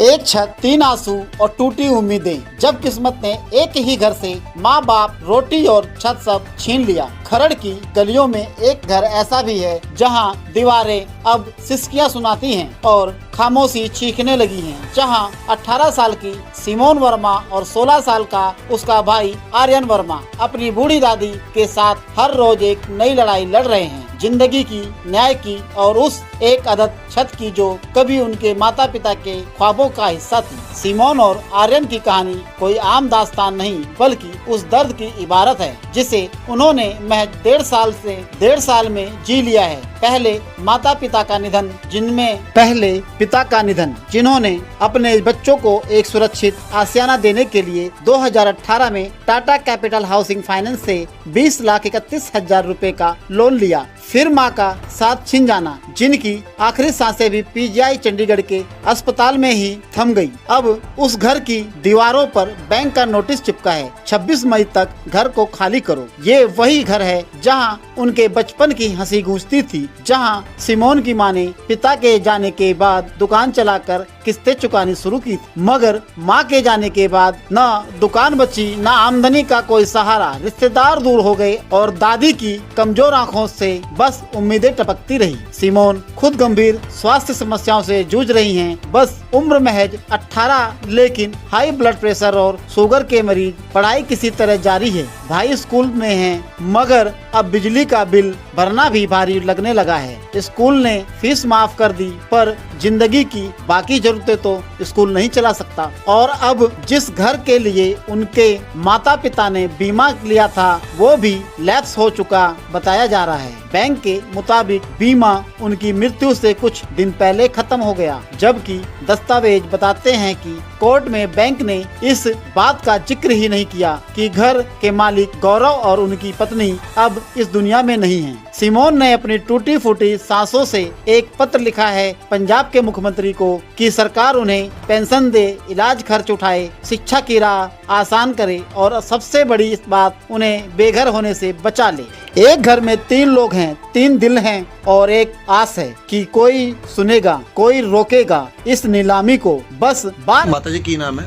एक छत, तीन आँसू और टूटी उम्मीदें। जब किस्मत ने एक ही घर से माँ बाप, रोटी और छत सब छीन लिया। खरड़ की गलियों में एक घर ऐसा भी है, जहाँ दीवारें अब सिसकियाँ सुनाती हैं और खामोशी चीखने लगी हैं। जहाँ 18 साल की सिमोन वर्मा और 16 साल का उसका भाई आर्यन वर्मा अपनी बूढ़ी दादी के साथ हर रोज एक नई लड़ाई लड़ रहे हैं। ज़िंदगी की, न्याय की और उस एक अदद छत की जो कभी उनके माता पिता के ख्वाबों का हिस्सा थी। सिमोन और आर्यन की कहानी कोई आम दास्तान नहीं, बल्कि उस दर्द की इबारत है, जिसे उन्होंने महज डेढ़ साल से डेढ़ साल में जी लिया है। पहले माता पिता का निधन, जिनमें पहले पिता का निधन, जिन्होंने अपने बच्चों को एक सुरक्षित आसियाना देने के लिए 2018 में टाटा कैपिटल हाउसिंग फाइनेंस से 20 लाख इकतीस हज़ार रूपए का लोन लिया। फिर माँ का साथ छिन जाना, जिनकी आखिरी साँसें भी पीजीआई चंडीगढ़ के अस्पताल में ही थम गई। अब उस घर की दीवारों पर बैंक का नोटिस चिपका है। 26 मई तक घर को खाली करो। ये वही घर है जहाँ उनके बचपन की हँसी गूंजती थी, जहाँ सिमोन की माँ ने पिता के जाने के बाद दुकान चलाकर किस्तें चुकानी शुरू की मगर माँ के जाने के बाद न दुकान बची, न आमदनी का कोई सहारा, रिश्तेदार दूर हो गए और दादी की कमजोर आंखों से बस उम्मीदें टपकती रही सिमोन खुद गंभीर स्वास्थ्य समस्याओं से जूझ रही हैं। बस उम्र महज 18 लेकिन हाई ब्लड प्रेशर और शुगर के मरीज़ पढ़ाई किसी तरह जारी है। भाई स्कूल में हैं, मगर अब बिजली का बिल भरना भी भारी लगने लगा है। स्कूल ने फ़ीस माफ़ कर दी, पर ज़िंदगी की बाकी जरूरतें तो स्कूल नहीं चला सकता। और अब जिस घर के लिए उनके माता पिता ने बीमा लिया था, वो भी लैप्स हो चुका, बताया जा रहा है। बैंक के मुताबिक बीमा उनकी मृत्यु से कुछ दिन पहले खत्म हो गया जबकि दस्तावेज बताते हैं कि कोर्ट में बैंक ने इस बात का ज़िक्र ही नहीं किया कि घर के मालिक गौरव और उनकी पत्नी अब इस दुनिया में नहीं हैं। सिमोन ने अपनी टूटी फूटी सांसों से एक पत्र लिखा है पंजाब के मुख्यमंत्री को कि सरकार उन्हें पेंशन दे, इलाज खर्च उठाए, शिक्षा की राह आसान करे और सबसे बड़ी इस बात उन्हें बेघर होने से बचा ले एक घर में तीन लोग हैं, तीन दिल हैं और एक आस है कि कोई सुनेगा, कोई रोकेगा इस नीलामी को बस बात ਮਾਤਾ ਜੀ ਕੀ ਨਾਮ ਹੈ?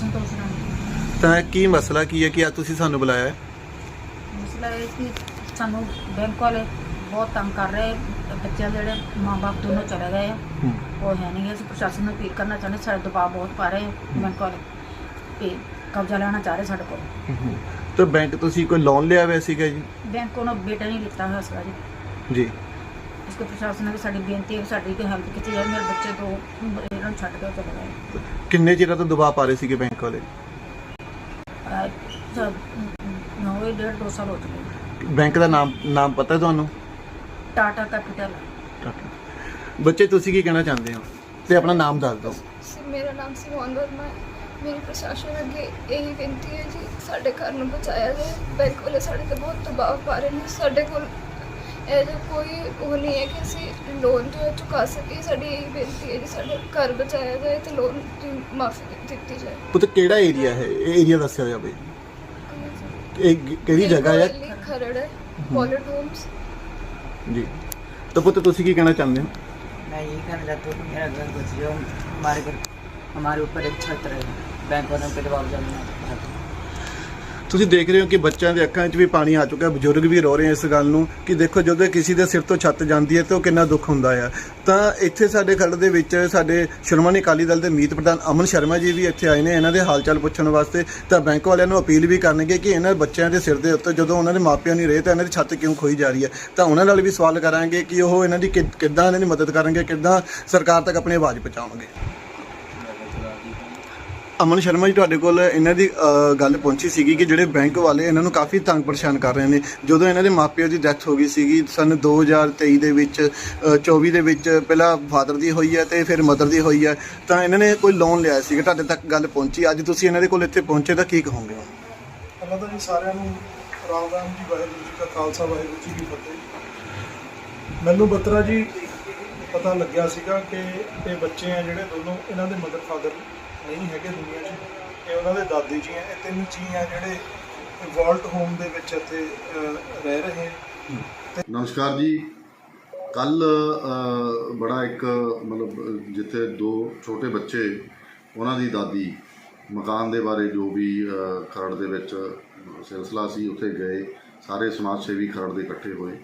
ਸੰਤੋਸ਼ ਰਾਣੀ ਤਾਂ ਕੀ ਮਸਲਾ ਕੀ ਹੈ ਕਿ ਅੱਜ ਤੁਸੀਂ ਸਾਨੂੰ ਬੁਲਾਇਆ ਹੈ? ਮਸਲਾ ਇਹ ਕਿ ਸਾਨੂੰ ਬੈਂਕ ਵਾਲੇ ਬਹੁਤ ਤੰਗ ਕਰ ਰਹੇ ਬੱਚਿਆਂ ਦੇ ਜਿਹੜੇ ਮਾਪੇ ਦੋਨੋਂ ਚਲੇ ਗਏ ਆ ਉਹ ਹੈ ਨਹੀਂ ਅਸੀਂ ਪ੍ਰਸ਼ਾਸਨ ਨੂੰ ਅਪੀਲ ਕਰਨਾ ਚਾਹੁੰਦੇ ਸਾਡੇ ਦਬਾਅ ਬਹੁਤ ਪਾ ਰਹੇ ਆ ਬੈਂਕ ਵਾਲੇ। ਕਿ ਕਬਜ਼ਾ ਲੈਣਾ ਚਾਹ ਰਹੇ ਸਾਡੇ ਕੋਲ। ਤਾਂ ਬੈਂਕ ਤੁਸੀਂ ਕੋਈ ਲੋਨ ਲਿਆ ਹੋਇਆ ਸੀਗਾ ਜੀ? ਬੈਂਕ ਉਹਨਾਂ ਬੇਟਾ ਨਹੀਂ ਲਿੱਤਾ ਹੋਇਆ ਸੀਗਾ ਜੀ। ਜੀ। ਇਸ ਪ੍ਰਸ਼ਾਸਨ ਨੇ ਸਾਡੀ ਬੇਨਤੀ ਹੈ ਕਿ ਸਾਡੀ ਕੋਈ ਹੈਲਪ ਕੀਤੀ ਜਾਏ ਮੇਰੇ ਬੱਚੇ ਤੋਂ ਇਹਨਾਂ ਨੂੰ ਛੱਡ ਕੇ ਚਲੇ ਗਏ ਕਿੰਨੇ ਚਿਰਾਂ ਤੋਂ ਦਬਾਅ ਪਾ ਰਹੇ ਸੀਗੇ ਬੈਂਕ ਵਾਲੇ? ਅਹ, ਡੇਢ ਦੋ ਸਾਲ ਹੋ ਚੁੱਕੇ ਬੈਂਕ ਦਾ ਨਾਮ ਨਾਮ ਪਤਾ ਤੁਹਾਨੂੰ? ਟਾਟਾ ਕੈਪੀਟਲ ਬੱਚੇ ਤੁਸੀਂ ਕੀ ਕਹਿਣਾ ਚਾਹੁੰਦੇ ਹੋ? ਤੇ ਆਪਣਾ ਨਾਮ ਦੱਸ ਦਿਓ। ਮੇਰਾ ਨਾਮ ਸਿਮੋਨ ਵਰਮਾ ਹੈ। ਮੇਰੀ ਪ੍ਰਸ਼ਾਸਨ ਅੱਗੇ ਇਹੀ ਬੇਨਤੀ ਹੈ ਜੀ ਸਾਡੇ ਘਰ ਨੂੰ ਬਚਾਇਆ ਜਾਏ। ਬੈਂਕ ਵਾਲੇ ਸਾਡੇ ਤੇ ਬਹੁਤ ਦਬਾਅ ਪਾ ਰਹੇ ਨੇ। ਸਾਡੇ ਕੋਲ ਇਹ ਜਿਹਾ ਕੋਈ ਉਹ ਨਹੀਂ ਹੈ ਕਿ ਅਸੀਂ ਲੋਨ ਜੋ ਹੈ ਚੁਕਾ ਸਕੀਏ ਸਾਡੀ ਇਹੀ ਬੇਨਤੀ ਹੈ ਜੀ ਸਾਡੇ ਘਰ ਬਚਾਇਆ ਜਾਏ ਤੇ ਲੋਨ ਦੀ ਮਾਫੀ ਦਿੱਤੀ ਜਾਏ ਪੁੱਤ ਕਿਹੜਾ ਏਰੀਆ ਹੈ ਇਹ ਏਰੀਆ ਦੱਸਿਆ ਜਾਵੇ ਇਹ ਗ- ਕਿਹੜੀ ਜਗ੍ਹਾ ਹੈ ਦਿੱਲੀ ਖਰੜ ਹੈ ਪੋਲਟ ਹੋਮਸ ਜੀ ਤਾਂ ਪੁੱਤ ਤੁਸੀਂ ਕੀ ਕਹਿਣਾ ਚਾਹੁੰਦੇ ਹੋ मैं यही कहना चाहता हूँ कि मेरा घर बच जाओ हमारे घर हमारे ऊपर एक छत रहे बैंक वालों पे दबाव डालना ਤੁਸੀਂ ਦੇਖ ਰਹੇ ਹੋ ਕਿ ਬੱਚਿਆਂ ਦੇ ਅੱਖਾਂ 'ਚ ਵੀ ਪਾਣੀ ਆ ਚੁੱਕਾ ਹੈ, ਬਜ਼ੁਰਗ ਵੀ ਰੋ ਰਹੇ ਇਸ ਗੱਲ ਨੂੰ ਕਿ ਦੇਖੋ ਜਦੋਂ ਕਿਸੇ ਦੇ ਸਿਰ ਤੋਂ ਛੱਤ ਜਾਂਦੀ ਹੈ ਤੇ ਉਹ ਕਿੰਨਾ ਦੁੱਖ ਹੁੰਦਾ ਆ। ਤਾਂ ਇੱਥੇ ਸਾਡੇ ਖੜ ਦੇ ਵਿੱਚ ਸਾਡੇ ਸ਼੍ਰੋਮਣੀ ਅਕਾਲੀ ਦਲ ਦੇ ਮੀਤ ਪ੍ਰਧਾਨ ਅਮਨ ਸ਼ਰਮਾ ਜੀ ਵੀ ਇੱਥੇ ਆਏ ਨੇ, ਇਹਨਾਂ ਦੇ ਹਾਲ ਚਾਲ ਪੁੱਛਣ ਵਾਸਤੇ। ਤਾਂ ਬੈਂਕ ਵਾਲਿਆਂ ਨੂੰ ਅਪੀਲ ਵੀ ਕਰਨਗੇ ਕਿ ਇਹਨਾਂ ਬੱਚਿਆਂ ਦੇ ਸਿਰ ਦੇ ਉੱਤੇ ਜਦੋਂ ਉਹਨਾਂ ਦੇ ਮਾਪਿਆਂ ਨਹੀਂ ਰਹੇ ਤਾਂ ਇਹਨਾਂ ਦੀ ਛੱਤ ਕਿਉਂ ਖੋਈ ਜਾ ਰਹੀ ਹੈ? ਤਾਂ ਉਹਨਾਂ ਨਾਲ ਵੀ ਸਵਾਲ ਕਰਾਂਗੇ ਕਿ ਉਹ ਇਹਨਾਂ ਦੀ ਕਿ- ਕਿੱਦਾਂ ਇਹਨਾਂ ਦੀ ਮਦਦ ਕਰਨਗੇ, ਕਿੱਦਾਂ ਸਰਕਾਰ ਤੱਕ ਆਪਣੀ ਆਵਾਜ਼ ਪਹੁੰਚਾਉਣਗੇ। ਅਮਨ ਸ਼ਰਮਾ ਜੀ ਤੁਹਾਡੇ ਕੋਲ ਇਹਨਾਂ ਦੀ ਅ, ਗੱਲ ਪਹੁੰਚੀ ਸੀਗੀ ਕਿ ਜਿਹੜੇ ਬੈਂਕ ਵਾਲੇ ਇਹਨਾਂ ਨੂੰ ਕਾਫੀ ਤੰਗ ਪਰੇਸ਼ਾਨ ਕਰ ਰਹੇ ਨੇ। ਜਦੋਂ ਇਹਨਾਂ ਦੇ ਮਾਪਿਆਂ ਦੀ ਡੈਥ ਹੋ ਗਈ ਸੀਗੀ ਸਨ 2023 ਦੇ ਵਿੱਚ ਅ, 24 ਦੇ ਵਿੱਚ ਪਹਿਲਾਂ ਫਾਦਰ ਦੀ ਹੋਈ ਹੈ ਤੇ ਫਿਰ ਮਦਰ ਦੀ ਹੋਈ ਹੈ ਤਾਂ ਇਹਨਾਂ ਨੇ ਕੋਈ ਲੋਨ ਲਿਆ ਸੀਗਾ ਤੁਹਾਡੇ ਤੱਕ ਗੱਲ ਪਹੁੰਚੀ? ਅੱਜ ਤੁਸੀਂ ਇਹਨਾਂ ਦੇ ਕੋਲ ਇੱਥੇ ਪਹੁੰਚੇ ਤਾਂ ਕੀ ਕਹੋਗੇ? ਪਹਿਲਾਂ ਤਾਂ ਜੀ ਸਾਰਿਆਂ ਨੂੰ ਰਾਮ ਰਾਮ ਜੀ ਵਾਹਿਗੁਰੂ ਜੀ ਕਾ ਖਾਲਸਾ ਵਾਹਿਗੁਰੂ ਜੀ ਕੀ ਫਤਿਹ। ਮੈਨੂੰ ਬਤਰਾ ਜੀ ਪਤਾ ਲੱਗਿਆ ਸੀਗਾ ਕਿ ਇਹ ਬੱਚੇ ਆ ਜਿਹੜੇ ਦੋਨੋਂ ਇਹਨਾਂ ਦੇ ਮਦਰ ਫਾਦਰ ਨਹੀਂ ਹੈਗੇ ਦੁਨੀਆ 'ਚ। ਇਹ ਉਹਨਾਂ ਦੇ ਦਾਦੀ ਜੀ ਆ ਇਹ ਤਿੰਨ ਜੀ ਆ ਜਿਹੜੇ ਵਾਲਟ ਹੋਮ ਦੇ ਵਿੱਚ ਇੱਥੇ ਰਹਿ ਰਹੇ ਨਮਸਕਾਰ ਜੀ। ਕੱਲ ਬੜਾ ਇੱਕ, ਮਤਲਬ, ਜਿੱਥੇ ਦੋ ਛੋਟੇ ਬੱਚੇ, ਉਹਨਾਂ ਦੀ ਦਾਦੀ ਮਕਾਨ ਦੇ ਬਾਰੇ ਜੋ ਵੀ ਖਰੜ ਦੇ ਵਿੱਚ ਸਿਲਸਿਲਾ ਸੀ, ਉੱਥੇ ਗਏ। ਸਾਰੇ ਸਮਾਜ ਸੇਵੀ ਖਰੜ ਦੇ ਇਕੱਠੇ ਹੋਏ।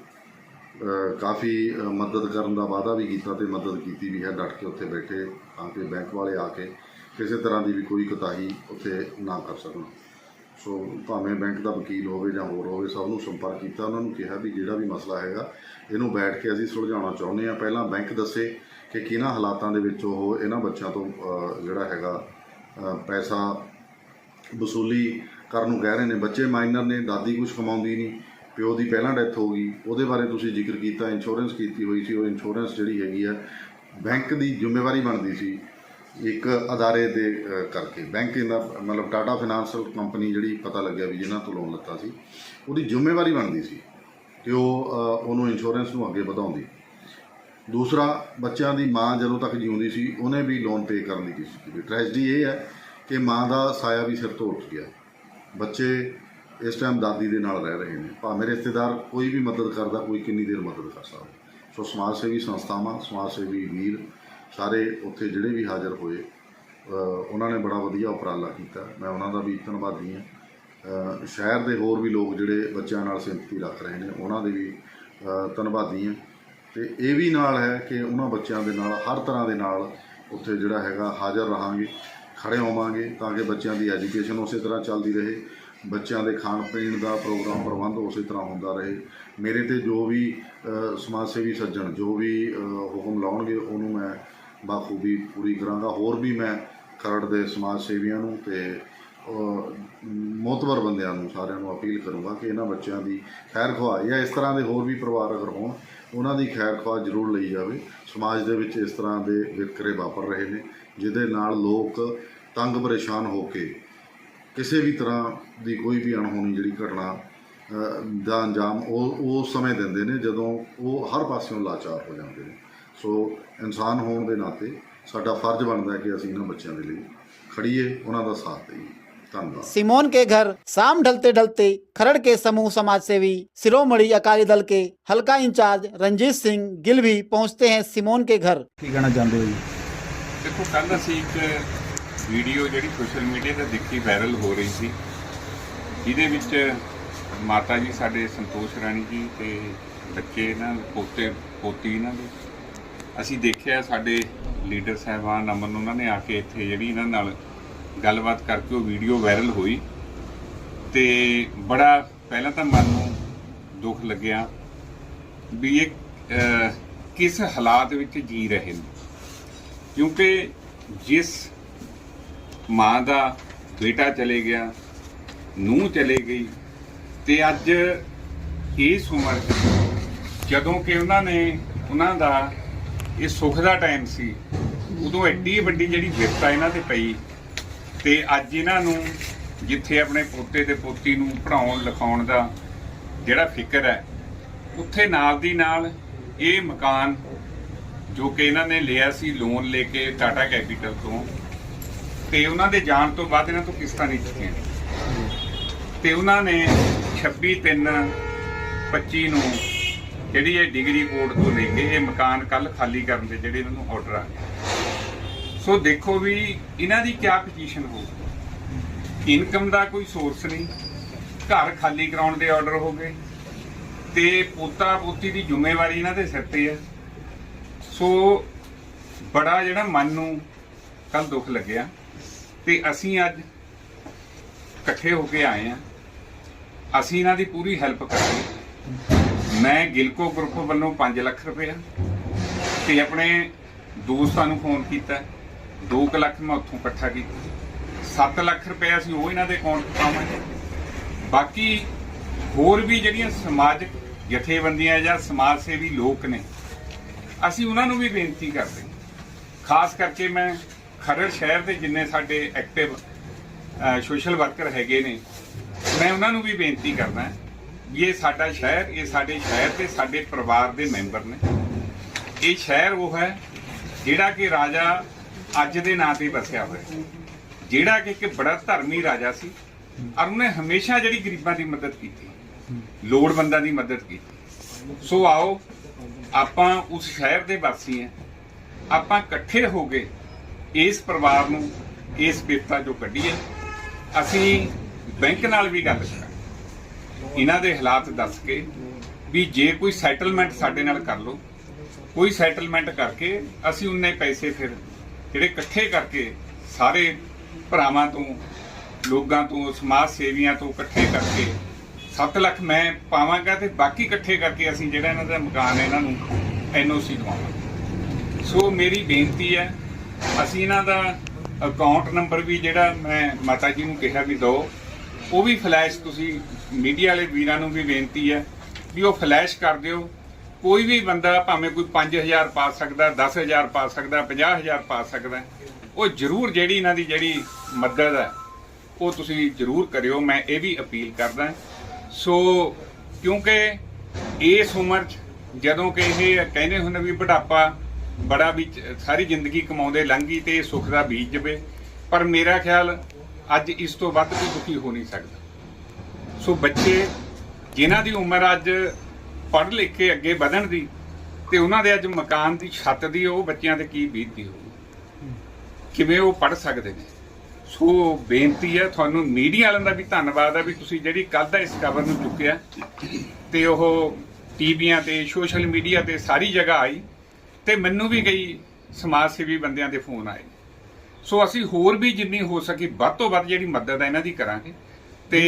ਕਾਫੀ ਮਦਦ ਕਰਨ ਦਾ ਵਾਅਦਾ ਵੀ ਕੀਤਾ ਤੇ ਮਦਦ ਕੀਤੀ ਵੀ ਹੈ। ਡਟ ਕੇ ਉੱਥੇ ਬੈਠੇ ਤਾਂ ਕਿ ਬੈਂਕ ਵਾਲੇ ਆ ਕੇ ਕਿਸੇ ਤਰ੍ਹਾਂ ਦੀ ਵੀ ਕੋਈ ਕੋਤਾਹੀ ਉੱਥੇ ਨਾ ਕਰ ਸਕਣ। ਸੋ ਭਾਵੇਂ ਬੈਂਕ ਦਾ ਵਕੀਲ ਹੋਵੇ ਜਾਂ ਹੋਰ ਹੋਵੇ, ਸਭ ਨੂੰ ਸੰਪਰਕ ਕੀਤਾ, ਉਹਨਾਂ ਨੂੰ ਕਿਹਾ ਵੀ ਜਿਹੜਾ ਵੀ ਮਸਲਾ ਹੈਗਾ, ਇਹਨੂੰ ਬੈਠ ਕੇ ਅਸੀਂ ਸੁਲਝਾਉਣਾ ਚਾਹੁੰਦੇ ਆ ਪਹਿਲਾਂ ਬੈਂਕ ਦੱਸੇ ਕਿ ਕਿਹਨਾਂ ਹਾਲਾਤਾਂ ਦੇ ਵਿੱਚ ਉਹ ਇਹਨਾਂ ਬੱਚਿਆਂ ਤੋਂ ਜਿਹੜਾ ਹੈਗਾ ਪੈਸਾ ਵਸੂਲੀ ਕਰਨ ਨੂੰ ਕਹਿ ਰਹੇ ਨੇ। ਬੱਚੇ ਮਾਈਨਰ ਨੇ, ਦਾਦੀ ਕੁਝ ਕਮਾਉਂਦੀ ਨਹੀਂ, ਪਿਓ ਦੀ ਪਹਿਲਾਂ ਡੈਥ ਹੋ ਗਈ। ਉਹਦੇ ਬਾਰੇ ਤੁਸੀਂ ਜ਼ਿਕਰ ਕੀਤਾ ਇੰਸ਼ੋਰੈਂਸ ਕੀਤੀ ਹੋਈ ਸੀ, ਉਹ ਇੰਸ਼ੋਰੈਂਸ ਜਿਹੜੀ ਹੈਗੀ ਆ, ਬੈਂਕ ਦੀ ਜ਼ਿੰਮੇਵਾਰੀ ਬਣਦੀ ਸੀ। ਇੱਕ ਅਦਾਰੇ ਦੇ ਕਰਕੇ। ਬੈਂਕ ਦਾ ਮਤਲਬ ਟਾਟਾ ਫਾਈਨਾਂਸ਼ੀਅਲ ਕੰਪਨੀ ਜਿਹੜੀ ਪਤਾ ਲੱਗਿਆ ਵੀ ਜਿਨ੍ਹਾਂ ਤੋਂ ਲੋਨ ਲਿੱਤਾ ਸੀ, ਉਹਦੀ ਜ਼ਿੰਮੇਵਾਰੀ ਬਣਦੀ ਸੀ ਕਿ ਉਹ ਉਹਨੂੰ ਇੰਸ਼ੋਰੈਂਸ ਨੂੰ ਅੱਗੇ ਵਧਾਉਂਦੀ। ਦੂਸਰਾ, ਬੱਚਿਆਂ ਦੀ ਮਾਂ ਜਦੋਂ ਤੱਕ ਜਿਉਂਦੀ ਸੀ, ਉਹਨੇ ਵੀ ਲੋਨ ਪੇ ਕਰਨ ਦੀ ਕੋਸ਼ਿਸ਼ ਕੀਤੀ। ਟ੍ਰੈਜਡੀ ਇਹ ਹੈ ਕਿ ਮਾਂ ਦਾ ਸਾਇਆ ਵੀ ਸਿਰ ਤੋਂ ਉੱਠ ਗਿਆ। ਬੱਚੇ ਇਸ ਟਾਈਮ ਦਾਦੀ ਦੇ ਨਾਲ ਰਹਿ ਰਹੇ ਨੇ। ਭਾਵੇਂ ਰਿਸ਼ਤੇਦਾਰ ਕੋਈ ਵੀ ਮਦਦ ਕਰਦਾ, ਕੋਈ ਕਿੰਨੀ ਦੇਰ ਮਦਦ ਕਰ ਸਕਦਾ। ਸੋ ਸਮਾਜ ਸੇਵੀ ਸੰਸਥਾਵਾਂ, ਸਮਾਜ ਸੇਵੀ ਵੀਰ ਸਾਰੇ ਉੱਥੇ ਜਿਹੜੇ ਵੀ ਹਾਜ਼ਰ ਹੋਏ ਉਹਨਾਂ ਨੇ ਬੜਾ ਵਧੀਆ ਉਪਰਾਲਾ ਕੀਤਾ। ਮੈਂ ਉਹਨਾਂ ਦਾ ਵੀ ਧੰਨਵਾਦੀ ਹਾਂ। ਸ਼ਹਿਰ ਦੇ ਹੋਰ ਵੀ ਲੋਕ ਜਿਹੜੇ ਬੱਚਿਆਂ ਨਾਲ ਸਿੰਪਤੀ ਰੱਖ ਰਹੇ ਨੇ, ਉਹਨਾਂ ਦੇ ਵੀ ਧੰਨਵਾਦੀ ਹਾਂ। ਤੇ ਇਹ ਵੀ ਨਾਲ ਹੈ ਕਿ ਉਹਨਾਂ ਬੱਚਿਆਂ ਦੇ ਨਾਲ, ਹਰ ਤਰ੍ਹਾਂ ਦੇ ਨਾਲ ਉੱਥੇ ਜਿਹੜਾ ਹੈਗਾ ਹਾਜ਼ਰ ਰਹਾਂਗੇ, ਖੜੇ ਹੋਵਾਂਗੇ ਤਾਂ ਕਿ ਬੱਚਿਆਂ ਦੀ ਐਜੂਕੇਸ਼ਨ ਉਸੇ ਤਰ੍ਹਾਂ ਚੱਲਦੀ ਰਹੇ, ਬੱਚਿਆਂ ਦੇ ਖਾਣ ਪੀਣ ਦਾ ਪ੍ਰੋਗਰਾਮ ਪ੍ਰਬੰਧ ਉਸੇ ਤਰ੍ਹਾਂ ਹੁੰਦਾ ਰਹੇ। ਮੇਰੇ ਤੇ ਜੋ ਵੀ ਸਮਾਜ ਸੇਵੀ ਸੱਜਣ ਜੋ ਵੀ ਹੁਕਮ ਲਾਉਣਗੇ, ਉਹਨੂੰ ਮੈਂ ਬਾਖੂਬੀ ਪੂਰੀ ਕਰਾਂਗਾ। ਹੋਰ ਵੀ ਮੈਂ ਖਰੜ ਦੇ ਸਮਾਜ ਸੇਵੀਆਂ ਨੂੰ ਤੇ ਅ, ਬੰਦਿਆਂ ਨੂੰ ਸਾਰਿਆਂ ਨੂੰ ਅਪੀਲ ਕਰੂੰਗਾ ਕਿ ਇਹਨਾਂ ਬੱਚਿਆਂ ਦੀ ਖੈਰ ਖੁਆਹ ਜਾਂ ਇਸ ਤਰ੍ਹਾਂ ਦੇ ਹੋਰ ਵੀ ਪਰਿਵਾਰ ਅਗਰ ਹੋਣ ਉਹਨਾਂ ਦੀ ਖੈਰ ਖੁਆਹ ਜ਼ਰੂਰ ਲਈ ਜਾਵੇ। ਸਮਾਜ ਦੇ ਵਿੱਚ ਇਸ ਤਰ੍ਹਾਂ ਦੇ ਵਿਤਕਰੇ ਵਾਪਰ ਰਹੇ ਨੇ ਜਿਹਦੇ ਨਾਲ ਲੋਕ ਤੰਗ ਪਰੇਸ਼ਾਨ ਹੋ ਕੇ ਕਿਸੇ ਵੀ ਤਰ੍ਹਾਂ ਦੀ ਕੋਈ ਵੀ ਅਣਹੋਣੀ ਜਿਹੜੀ ਘਟਨਾ ਦਾ ਅੰਜਾਮ ਉਹ ਉਹ ਸਮੇਂ ਦਿੰਦੇ ਨੇ ਜਦੋਂ ਉਹ ਹਰ ਪਾਸਿਓਂ ਲਾਚਾਰ ਹੋ ਜਾਂਦੇ ਨੇ। ਸੋ ਇਨਸਾਨ ਹੋਣ ਦੇ ਨਾਤੇ ਸਾਡਾ ਫਰਜ਼ ਬਣਦਾ ਹੈ ਕਿ ਅਸੀਂ ਇਹਨਾਂ ਬੱਚਿਆਂ ਦੇ ਲਈ ਖੜੀਏ ਉਹਨਾਂ ਦਾ ਸਾਥ ਦੇਈਏ ਧੰਨਵਾਦ सिमोन के घर शाम ढलते ढलते खरड़ के समूह समाज सेवी शिरोमणि अकाली दल के हल्का इंचार्ज रंजीत सिंह गिल भी पहुंचते हैं सिमोन के घर ਕੀ ਕਹਿਣਾ ਚਾਹੁੰਦੇ ਹੋ ਜੀ ਦੇਖੋ ਕੱਲ ਅਸੀਂ ਇੱਕ ਵੀਡੀਓ ਜਿਹੜੀ ਸੋਸ਼ਲ ਮੀਡੀਆ ਤੇ ਦੇਖੀ ਵਾਇਰਲ ਹੋ ਰਹੀ ਸੀ ਜਿਹਦੇ ਵਿੱਚ ਮਾਤਾ ਜੀ ਸਾਡੇ ਸੰਤੋਸ਼ ਰਾਣੀ ਜੀ ਤੇ ਬੱਚੇ ਇਹਨਾਂ ਪੋਤੇ ਪੋਤੀ ਇਹਨਾਂ ਦੇ ਅਸੀਂ ਦੇਖਿਆ ਸਾਡੇ ਲੀਡਰ ਸਾਹਿਬਾਨ ਅਮਨ, ਉਹਨਾਂ ਨੇ ਆ ਕੇ ਇੱਥੇ ਜਿਹੜੀ ਇਹਨਾਂ ਨਾਲ ਗੱਲਬਾਤ ਕਰਕੇ ਉਹ ਵੀਡੀਓ ਵਾਇਰਲ ਹੋਈ ਤੇ ਬੜਾ ਪਹਿਲਾਂ ਤਾਂ ਮਨ ਨੂੰ ਦੁੱਖ ਲੱਗਿਆ ਵੀ ਇਹ ਕਿਸ ਹਾਲਾਤ ਵਿੱਚ ਜੀ ਰਹੇ ਨੇ। ਕਿਉਂਕਿ ਜਿਸ ਮਾਂ ਦਾ ਬੇਟਾ ਚਲੇ ਗਿਆ ਨੂੰ ਚਲੇ ਗਈ ਤੇ ਅੱਜ ਇਸ ਉਮਰ ਜਦੋਂ ਕਿ ਉਹਨਾਂ ਨੇ ਉਹਨਾਂ ਦਾ ਇਹ ਸੁੱਖ ਦਾ ਟਾਈਮ ਸੀ। ਉਦੋਂ ਐਡੀ ਵੱਡੀ ਜਿਹੜੀ ਵਿਪਤਾ ਇਹਨਾਂ ਤੇ ਪਈ ਤੇ ਅੱਜ ਇਹਨਾਂ ਨੂੰ ਜਿੱਥੇ ਆਪਣੇ ਪੋਤੇ ਤੇ ਪੋਤੀ ਨੂੰ ਪੜਾਉਣ ਲਿਖਾਉਣ ਦਾ ਜਿਹੜਾ ਫਿਕਰ ਹੈ, ਉੱਥੇ ਨਾਲ ਦੀ ਨਾਲ ਇਹ ਮਕਾਨ ਜੋ ਕਿ ਇਹਨਾਂ ਨੇ ਲਿਆ ਸੀ ਲੋਨ ਲੈ ਕੇ ਟਾਟਾ ਕੈਪੀਟਲ ਤੋਂ, ਤੇ ਉਹਨਾਂ ਦੇ ਜਾਣ ਤੋਂ ਬਾਅਦ ਇਹਨਾਂ ਤੋਂ ਕਿਸ਼ਤਾਂ ਨਹੀਂ ਚੁੱਕੀਆਂ। ਤੇ ਉਹਨਾਂ ਨੇ 26 3 25 ਨੂੰ ਜਿਹੜੀ ਇਹ ਡਿਗਰੀ ਕੋਡ ਤੋਂ ਲੈ ਕੇ ਇਹ ਮਕਾਨ ਕੱਲ ਖਾਲੀ ਕਰਨ ਦੇ ਜਿਹੜੇ ਇਹਨਾਂ ਨੂੰ ਆਰਡਰ ਆ ਗਏ। ਸੋ ਦੇਖੋ ਵੀ ਇਹਨਾਂ ਦੀ ਕਿਆ ਪੋਜੀਸ਼ਨ ਹੋਊਗੀ ਇਨਕਮ ਦਾ ਕੋਈ ਸੋਰਸ ਨਹੀਂ। ਘਰ ਖਾਲੀ ਕਰਾਉਣ ਦੇ ਆਰਡਰ ਹੋ ਗਏ। ਤੇ ਪੋਤਾ ਪੋਤੀ ਦੀ ਜ਼ਿੰਮੇਵਾਰੀ ਇਹਨਾਂ ਦੇ ਸਿਰ ਤੇ ਆ ਸੋ ਬੜਾ ਜਿਹੜਾ ਮਨ ਨੂੰ ਕੱਲ ਦੁੱਖ ਲੱਗਿਆ। ਤੇ ਅਸੀਂ ਅੱਜ ਇਕੱਠੇ ਹੋ ਕੇ ਆਏ ਆ ਅਸੀਂ ਇਹਨਾਂ ਦੀ ਪੂਰੀ ਹੈਲਪ ਕਰਾਂਗੇ। ਮੈਂ ਗਿਲਕੋ ਗਰੁੱਪ ਵੱਲੋਂ 5 ਲੱਖ ਰੁਪਏ ਤੇ ਆਪਣੇ ਦੋਸਤਾਂ ਨੂੰ ਫੋਨ ਕੀਤਾ। 2 ਲੱਖ ਮੈਂ ਉੱਥੋਂ ਇਕੱਠਾ ਕੀਤਾ। 7 ਲੱਖ ਰੁਪਏ ਅਸੀਂ ਉਹ ਇਹਨਾਂ ਦੇ ਅਕਾਊਂਟ 'ਚ ਪਾਵਾਂਗੇ। ਬਾਕੀ ਹੋਰ ਵੀ ਜਿਹੜੀਆਂ ਸਮਾਜਿਕ ਜਥੇਬੰਦੀਆਂ ਜਾਂ ਸਮਾਜ ਸੇਵੀ ਲੋਕ ਨੇ, ਅਸੀਂ ਉਹਨਾਂ ਨੂੰ ਵੀ ਬੇਨਤੀ ਕਰਦੇ ਖਾਸ ਕਰਕੇ ਮੈਂ ਖਰੜ ਸ਼ਹਿਰ ਦੇ ਜਿੰਨੇ ਸਾਡੇ ਐਕਟਿਵ ਸੋਸ਼ਲ ਵਰਕਰ ਹੈਗੇ ਨੇ, ਮੈਂ ਉਹਨਾਂ ਨੂੰ ਵੀ ਬੇਨਤੀ ਕਰਦਾ ਵੀ ਇਹ ਸਾਡਾ ਸ਼ਹਿਰ, ਇਹ ਸਾਡੇ ਸ਼ਹਿਰ ਤੇ ਸਾਡੇ ਪਰਿਵਾਰ ਦੇ ਮੈਂਬਰ ਨੇ। ਇਹ ਸ਼ਹਿਰ ਉਹ ਹੈ ਜਿਹੜਾ ਕਿ ਰਾਜਾ ਅੱਜ ਦੇ ਨਾਂ ਤੇ ਵਸਿਆ ਹੋਇਆ ਜਿਹੜਾ ਕਿ ਇੱਕ ਬੜਾ ਧਰਮੀ ਰਾਜਾ ਸੀ ਔਰ ਉਹਨੇ ਹਮੇਸ਼ਾ ਜਿਹੜੀ ਗਰੀਬਾਂ ਦੀ ਮਦਦ ਕੀਤੀ, ਲੋੜਵੰਦਾਂ ਦੀ ਮਦਦ ਕੀਤੀ। ਸੋ ਆਓ, ਆਪਾਂ ਉਸ ਸ਼ਹਿਰ ਦੇ ਵਾਸੀ ਹਾਂ। ਆਪਾਂ ਇਕੱਠੇ ਹੋ ਕੇ ਇਸ ਪਰਿਵਾਰ ਨੂੰ, ਇਸ ਬਿਪਤਾ ਚੋਂ ਕੱਢੀਏ। ਅਸੀਂ ਬੈਂਕ ਨਾਲ ਵੀ ਗੱਲ ਕਰਾਂਗੇ। ਇਹਨਾਂ ਦੇ ਹਾਲਾਤ ਦੱਸ ਕੇ ਵੀ ਜੇ ਕੋਈ ਸੈਟਲਮੈਂਟ ਸਾਡੇ ਨਾਲ ਕਰ ਲਓ, ਕੋਈ ਸੈਟਲਮੈਂਟ ਕਰਕੇ ਅਸੀਂ ਉਨੇ ਪੈਸੇ ਫਿਰ ਜਿਹੜੇ ਇਕੱਠੇ ਕਰਕੇ ਸਾਰੇ ਭਰਾਵਾਂ ਤੋਂ, ਲੋਕਾਂ ਤੋਂ, ਸਮਾਜ ਸੇਵੀਆਂ ਤੋਂ ਇਕੱਠੇ ਕਰਕੇ 7 ਲੱਖ ਮੈਂ ਪਾਵਾਂਗਾ ਤੇ ਬਾਕੀ ਇਕੱਠੇ ਕਰਕੇ ਅਸੀਂ ਜਿਹੜਾ ਇਹਨਾਂ ਦਾ ਮਕਾਨ ਹੈ ਇਹਨਾਂ ਨੂੰ ਐਨਓਸੀ ਦਵਾਵਾਂਗੇ ਸੋ ਮੇਰੀ ਬੇਨਤੀ ਹੈ, ਅਸੀਂ ਇਹਨਾਂ ਦਾ ਅਕਾਊਂਟ ਨੰਬਰ ਵੀ ਜਿਹੜਾ ਮੈਂ ਮਾਤਾ ਜੀ ਨੂੰ ਕਿਹਾ ਵੀ ਦਿਓ, ਉਹ ਵੀ ਫਲੈਸ਼ ਤੁਸੀਂ ਮੀਡੀਆ ਵਾਲੇ ਵੀਰਾਂ ਨੂੰ ਵੀ ਬੇਨਤੀ ਹੈ ਵੀ ਉਹ ਫਲੈਸ਼ ਕਰ ਦਿਓ। ਕੋਈ ਵੀ ਬੰਦਾ ਭਾਵੇਂ ਕੋਈ 5000 ਪਾ ਸਕਦਾ 10000 ਪਾ ਸਕਦਾ 50000 ਪਾ ਸਕਦਾ, ਉਹ ਜ਼ਰੂਰ ਜਿਹੜੀ ਇਹਨਾਂ ਦੀ ਜਿਹੜੀ ਮਦਦ ਹੈ, ਉਹ ਤੁਸੀਂ ਜ਼ਰੂਰ ਕਰਿਓ। ਮੈਂ ਇਹ ਵੀ ਅਪੀਲ ਕਰਦਾ। ਸੋ ਕਿਉਂਕਿ ਇਸ ਉਮਰ 'ਚ ਜਦੋਂ ਕਿ ਇਹ ਕਹਿੰਦੇ ਹੁੰਦੇ ਵੀ ਬੁਢਾਪਾ ਬੜਾ ਵੀ ਸਾਰੀ ਜ਼ਿੰਦਗੀ ਕਮਾਉਂਦੇ ਲੰਘੀ ਤੇ ਸੁੱਖ ਦਾ ਬੀਜ ਜਵੇ। ਪਰ ਮੇਰਾ ਖਿਆਲ ਅੱਜ ਇਸ ਤੋਂ ਵੱਧ ਕੋਈ ਦੁਖੀ ਹੋ ਨਹੀਂ ਸਕਦਾ। ਸੋ ਬੱਚੇ ਜਿਨ੍ਹਾਂ ਦੀ ਉਮਰ ਅੱਜ ਪੜ੍ਹ ਲਿਖ ਕੇ ਅੱਗੇ ਵਧਣ ਦੀ ਤੇ ਉਹਨਾਂ ਦੇ ਅੱਜ ਮਕਾਨ ਦੀ ਛੱਤ ਦੀ ਉਹ ਬੱਚਿਆਂ ਤੇ ਕੀ ਬੀਤਦੀ ਹੋਊਗੀ ਕਿਵੇਂ ਉਹ ਪੜ੍ਹ ਸਕਦੇ ਨੇ? ਸੋ ਬੇਨਤੀ ਹੈ ਤੁਹਾਨੂੰ ਮੀਡੀਆ ਵਾਲਿਆਂ ਦਾ ਵੀ ਧੰਨਵਾਦ ਹੈ ਵੀ ਤੁਸੀਂ ਜਿਹੜੀ ਕੱਲ ਦਾ ਇਸ ਖਬਰ ਨੂੰ ਚੁੱਕਿਆ ਤੇ ਉਹ ਟੀਵੀਆਂ ਤੇ, ਸੋਸ਼ਲ ਮੀਡੀਆ ਤੇ ਸਾਰੀ ਜਗ੍ਹਾ ਆਈ ਤੇ ਮੈਨੂੰ ਵੀ ਕਈ ਸਮਾਜ ਸੇਵੀ ਬੰਦਿਆਂ ਦੇ ਫੋਨ ਆਏ। ਸੋ ਅਸੀਂ ਹੋਰ ਵੀ ਜਿੰਨੀ ਹੋ ਸਕੀ ਵੱਧ ਤੋਂ ਵੱਧ ਜਿਹੜੀ ਮਦਦ ਹੈ ਇਹਨਾਂ ਦੀ ਕਰਾਂਗੇ ਤੇ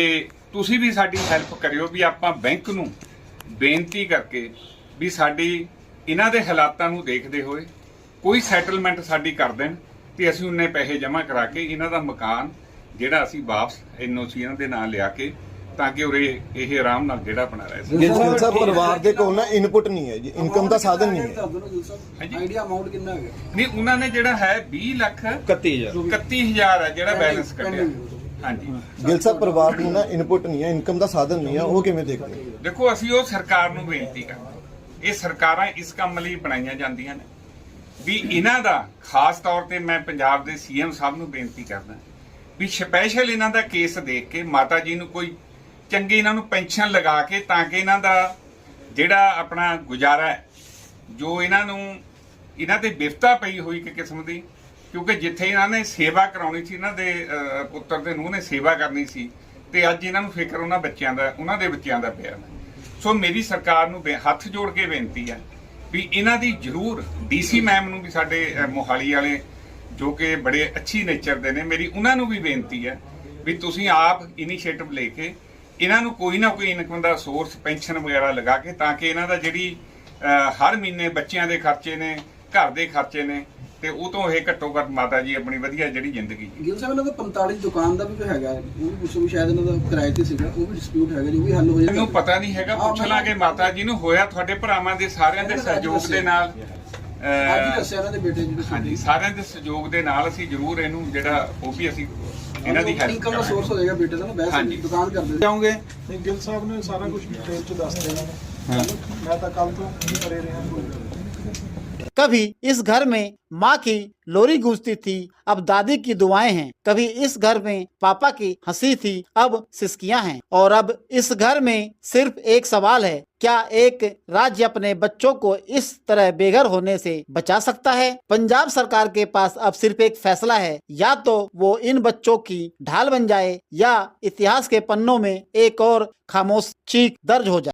ਤੁਸੀਂ ਵੀ ਸਾਡੀ ਹੈਲਪ ਕਰਿਓ ਵੀ ਆਪਾਂ ਬੈਂਕ ਨੂੰ ਬੇਨਤੀ ਕਰਕੇ ਵੀ ਸਾਡੀ ਇਹਨਾਂ ਦੇ ਹਾਲਾਤਾਂ ਨੂੰ ਦੇਖਦੇ ਹੋਏ ਕੋਈ ਸੈਟਲਮੈਂਟ ਸਾਡੀ ਕਰ ਦੇਣ ਤੇ ਅਸੀਂ ਉਹਨੇ ਪੈਸੇ ਜਮ੍ਹਾਂ ਕਰਾ ਕੇ ਇਹਨਾਂ ਦਾ ਮਕਾਨ ਜਿਹੜਾ ਅਸੀਂ ਵਾਪਸ ਐਨਓਸੀ ਇਹਨਾਂ ਦੇ ਨਾਂ ਲਿਆ ਕੇ ਤਾਂ ਕਿ ਉਰੇ ਇਹ ਆਰਾਮ ਨਾਲ ਜਿਹੜਾ ਬਣਾ ਰਹੇ ਸੀ ਗਿਲ ਸਾਹਿਬ ਪਰਿਵਾਰ ਦੇ ਕੋਲ ਨਾ ਇਨਪੁਟ ਨਹੀਂ ਹੈ ਜੀ ਇਨਕਮ ਦਾ ਸਾਧਨ ਨਹੀਂ ਹੈ। ਆਈਡੀਆ ਅਮਾਉਂਟ ਕਿੰਨਾ ਹੈਗਾ? ਨਹੀਂ ਉਹਨਾਂ ਨੇ ਜਿਹੜਾ ਹੈ 20 ਲੱਖ 31000 31000 ਹੈ ਜਿਹੜਾ ਬੈਲੈਂਸ ਕੱਢਿਆ। ਹਾਂਜੀ। ਗਿਲ ਸਾਹਿਬ ਪਰਿਵਾਰ ਨੂੰ ਨਾ ਇਨਪੁਟ ਨਹੀਂ ਹੈ ਇਨਕਮ ਦਾ ਸਾਧਨ ਨਹੀਂ ਹੈ ਉਹ ਕਿਵੇਂ ਦੇਖਦੇ ਹੋ? ਦੇਖੋ ਅਸੀਂ ਉਹ ਸਰਕਾਰ ਨੂੰ ਬੇਨਤੀ ਕਰਦੇ ਇਹ ਸਰਕਾਰਾਂ ਇਸ ਕੰਮ ਲਈ ਬਣਾਈਆਂ ਜਾਂਦੀਆਂ ਨੇ। ਵੀ ਇਹਨਾਂ ਦਾ ਖਾਸ ਤੌਰ ਤੇ ਮੈਂ ਪੰਜਾਬ ਦੇ ਸੀਐਮ ਸਾਹਿਬ ਨੂੰ ਬੇਨਤੀ ਕਰਦਾ ਵੀ ਸਪੈਸ਼ਲ ਇਹਨਾਂ ਦਾ ਕੇਸ ਦੇਖ ਕੇ ਮਾਤਾ ਜੀ ਨੂੰ ਕੋਈ ਚੰਗੀ ਇਹਨਾਂ ਨੂੰ ਪੈਨਸ਼ਨ ਲਗਾ ਕੇ ਤਾਂ ਕਿ ਇਹਨਾਂ ਦਾ ਜਿਹੜਾ ਆਪਣਾ ਗੁਜ਼ਾਰਾ ਹੈ ਜੋ ਇਹਨਾਂ ਨੂੰ ਇਹਨਾਂ ਤੇ ਬਿਫਤਾ ਪਈ ਹੋਈ ਕਿ ਕਿਸਮ ਦੀ ਕਿਉਂਕਿ ਜਿੱਥੇ ਇਹਨਾਂ ਨੇ ਸੇਵਾ ਕਰਾਉਣੀ ਸੀ, ਇਹਨਾਂ ਦੇ ਪੁੱਤਰ ਦੇ ਨੂੰ ਨੇ ਸੇਵਾ ਕਰਨੀ ਸੀ, ਤੇ ਅੱਜ ਇਹਨਾਂ ਨੂੰ ਫਿਕਰ ਉਹਨਾਂ ਬੱਚਿਆਂ ਦਾ, ਉਹਨਾਂ ਦੇ ਬੱਚਿਆਂ ਦਾ ਪਿਆ। ਸੋ ਮੇਰੀ ਸਰਕਾਰ ਨੂੰ ਹੱਥ ਜੋੜ ਕੇ ਬੇਨਤੀ ਹੈ ਵੀ ਇਹਨਾਂ ਦੀ ਜ਼ਰੂਰ ਡੀਸੀ ਮੈਮ ਨੂੰ ਵੀ ਸਾਡੇ ਮੋਹਾਲੀ ਵਾਲੇ, ਜੋ ਕਿ ਬੜੇ ਅੱਛੀ ਨੇਚਰ ਦੇ ਨੇ, ਮੇਰੀ ਉਹਨਾਂ ਨੂੰ ਵੀ ਬੇਨਤੀ ਹੈ ਵੀ ਤੁਸੀਂ ਆਪ ਇਨੀਸ਼ੀਏਟਿਵ ਲੈ ਕੇ ਇਹਨਾਂ ਨੂੰ ਕੋਈ ਨਾ ਕੋਈ ਇਨਕਮ ਦਾ ਸੋਰਸ ਪੈਨਸ਼ਨ ਵਗੈਰਾ ਲਗਾ ਕੇ, ਤਾਂ ਕਿ ਇਹਨਾਂ ਦਾ ਜਿਹੜੀ ਹਰ ਮਹੀਨੇ ਬੱਚਿਆਂ ਦੇ ਖਰਚੇ ਨੇ, ਘਰ ਦੇ ਖਰਚੇ ਨੇ ਤੇ ਉਹ ਤੋਂ ਇਹ ਘੱਟੋ ਘੱਟ ਮਾਤਾ ਜੀ ਆਪਣੀ ਵਧੀਆ ਜਿਹੜੀ ਜ਼ਿੰਦਗੀ ਜੀ ਗਿਲ ਸਾਹਿਬ ਇਹਨਾਂ ਦਾ 45 ਦੁਕਾਨ ਦਾ ਵੀ ਕੋਈ ਹੈਗਾ ਉਹ ਵੀ ਪੁੱਛੋ ਵੀ ਸ਼ਾਇਦ ਇਹਨਾਂ ਦਾ ਕਿਰਾਏ ਤੇ ਸੀਗਾ ਉਹ ਵੀ ਡਿਸਪਿਊਟ ਹੈਗਾ ਜੀ ਉਹ ਵੀ ਹੱਲ ਹੋ ਜਾਏਗਾ ਮੈਨੂੰ ਪਤਾ ਨਹੀਂ ਹੈਗਾ ਪੁੱਛ ਲਾਂਗੇ ਮਾਤਾ ਜੀ ਨੂੰ ਹੋਇਆ ਤੁਹਾਡੇ ਭਰਾਵਾਂ ਦੇ ਸਾਰਿਆਂ ਦੇ ਸਹਿਯੋਗ ਦੇ। ਨਾਲ ਅੱਜ ਹੀ ਅਹ, ਦੱਸਿਆ ਇਹਨਾਂ ਦੇ ਬੇਟੇ ਜਿਹੜੇ ਹਾਂਜੀ ਸਾਰਿਆਂ ਦੇ ਸਹਿਯੋਗ ਦੇ ਨਾਲ ਅਸੀਂ ਜ਼ਰੂਰ ਇਹਨੂੰ ਜਿਹੜਾ ਉਹ ਵੀ ਅਸੀਂ ਇਹਨਾਂ ਦੀ ਹੈਲਪ ਇਨਕਮ ਦਾ ਸੋਰਸ ਹੋ ਜਾਏਗਾ ਬੇਟੇ ਦਾ ਨਾ ਵੈਸੇ ਹਾਂਜੀ। ਦੁਕਾਨ ਕਰਦੇ। ਜਾਓਗੇ ਨਹੀਂ ਗਿੱਲ ਸਾਹਿਬ ਨੇ ਸਾਰਾ ਕੁਝ ਡਿਟੇਲ ਚ ਦੱਸ ਦੇਣਾ ਮੈਂ ਤਾਂ ਕੱਲ ਤੋਂ ਕਰੇ ਰਿਹਾ। कभी इस घर में माँ की लोरी गूंजती थी, अब दादी की दुआएँ हैं। कभी इस घर में पापा की हँसी थी, अब सिसकियाँ हैं। और अब इस घर में सिर्फ़ एक सवाल है, क्या एक राज्य अपने बच्चों को इस तरह बेघर होने से बचा सकता है? पंजाब सरकार के पास अब सिर्फ़ एक फैसला है, या तो वो इन बच्चों की ढाल बन जाए, या इतिहास के पन्नों में एक और खामोश चीख दर्ज हो जाए।